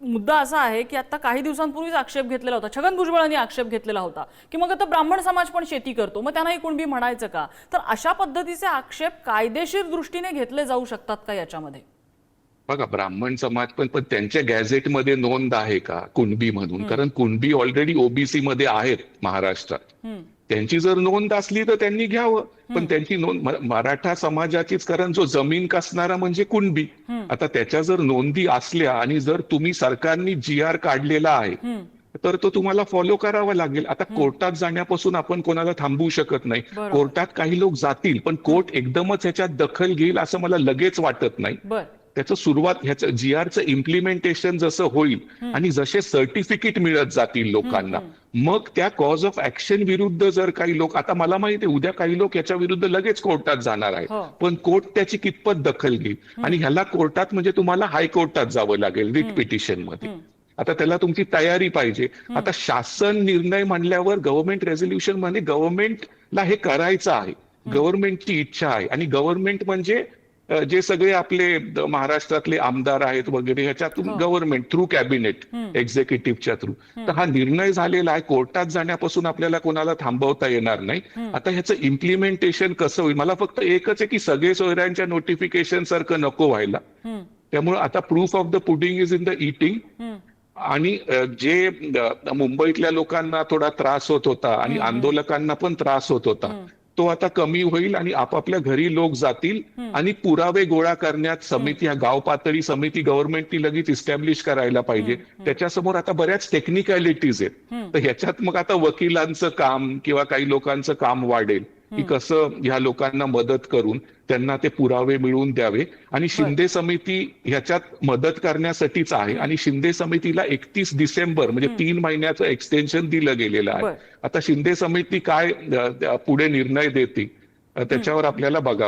मुद्दा असा आहे की आता काही दिवसांपूर्वीच आक्षेप घेतलेला होता. छगन भुजबळांनी आक्षेप घेतलेला होता की मग आता ब्राह्मण समाज पण शेती करतो मग त्यांनाही कुणबी म्हणायचं का? तर अशा पद्धतीचे आक्षेप कायदेशीर दृष्टीने घेतले जाऊ शकतात का याच्यामध्ये? बघा ब्राह्मण समाज पण पण त्यांच्या गॅझेटमध्ये नोंद आहे का कुणबी म्हणून? कारण कुणबी ऑलरेडी ओबीसी मध्ये आहेत महाराष्ट्रात. त्यांची जर नोंद असली तर त्यांनी घ्यावं. पण त्यांची नोंद मराठा समाजाचीच कारण जो जमीन कसणारा म्हणजे कुणबी. आता त्याच्या जर नोंदी असल्या आणि जर तुम्ही सरकारनी जी आर काढलेला आहे. तर तो तुम्हाला फॉलो करावा लागेल. आता कोर्टात जाण्यापासून आपण कोणाला थांबवू शकत नाही. कोर्टात काही लोक जातील पण कोर्ट एकदमच ह्याच्यात दखल घेईल असं मला लगेच वाटत नाही. त्याचं सुरुवात ह्याचं जी आरचं इम्प्लिमेंटेशन जसं होईल आणि जसे सर्टिफिकेट मिळत जातील लोकांना मग त्या कॉज ऑफ ऍक्शन विरुद्ध जर काही लोक आता मला माहिती आहे उद्या काही लोक याच्या विरुद्ध लगेच कोर्टात जाणार आहेत. हो. पण कोर्ट त्याची कितपत दखल घेईल? आणि ह्याला कोर्टात म्हणजे तुम्हाला हायकोर्टात जावं लागेल रिट पिटिशनमध्ये आता त्याला तुमची तयारी पाहिजे. आता शासन निर्णय म्हणल्यावर गव्हर्नमेंट रेझोल्युशनमध्ये गव्हर्नमेंटला हे करायचं आहे. गव्हर्नमेंटची इच्छा आहे. आणि गव्हर्नमेंट म्हणजे जे सगळे आपले महाराष्ट्रातले आमदार आहेत वगैरे ह्याच्यातून गव्हर्नमेंट थ्रू कॅबिनेट एक्झिक्युटिव्हच्या थ्रू तर हा निर्णय झालेला आहे कोर्टात जाण्यापासून आपल्याला कोणाला थांबवता येणार नाही. आता ह्याचं इम्प्लिमेंटेशन कसं होईल? मला फक्त एकच आहे की सगळे सोयऱ्यांच्या नोटिफिकेशन सारखं नको व्हायला. त्यामुळे आता proof of the pudding is in the eating. आणि जे मुंबईतल्या लोकांना थोडा त्रास होत होता आणि आंदोलकांना पण त्रास होत होता. तो आता कमी होईल आणि आपापल्या घरी लोक जातील आणि पुरावे गोळा करण्यात समिती ह्या गाव पातळी समिती गव्हर्नमेंटनी लगेच इस्टॅब्लिश करायला पाहिजे. त्याच्यासमोर आता बऱ्याच टेक्निकॅलिटीज आहेत. तर ह्याच्यात मग आता वकिलांचं काम किंवा काही लोकांचं काम वाढेल. की कसं ह्या लोकांना मदत करून त्यांना ते पुरावे मिळवून द्यावे. आणि शिंदे समिती ह्याच्यात मदत करण्यासाठीच आहे. आणि शिंदे समितीला एकतीस डिसेंबर म्हणजे तीन महिन्याचं एक्सटेन्शन दिलं गेलेलं आहे. आता शिंदे समिती काय पुढे निर्णय देते त्याच्यावर आपल्याला बघावं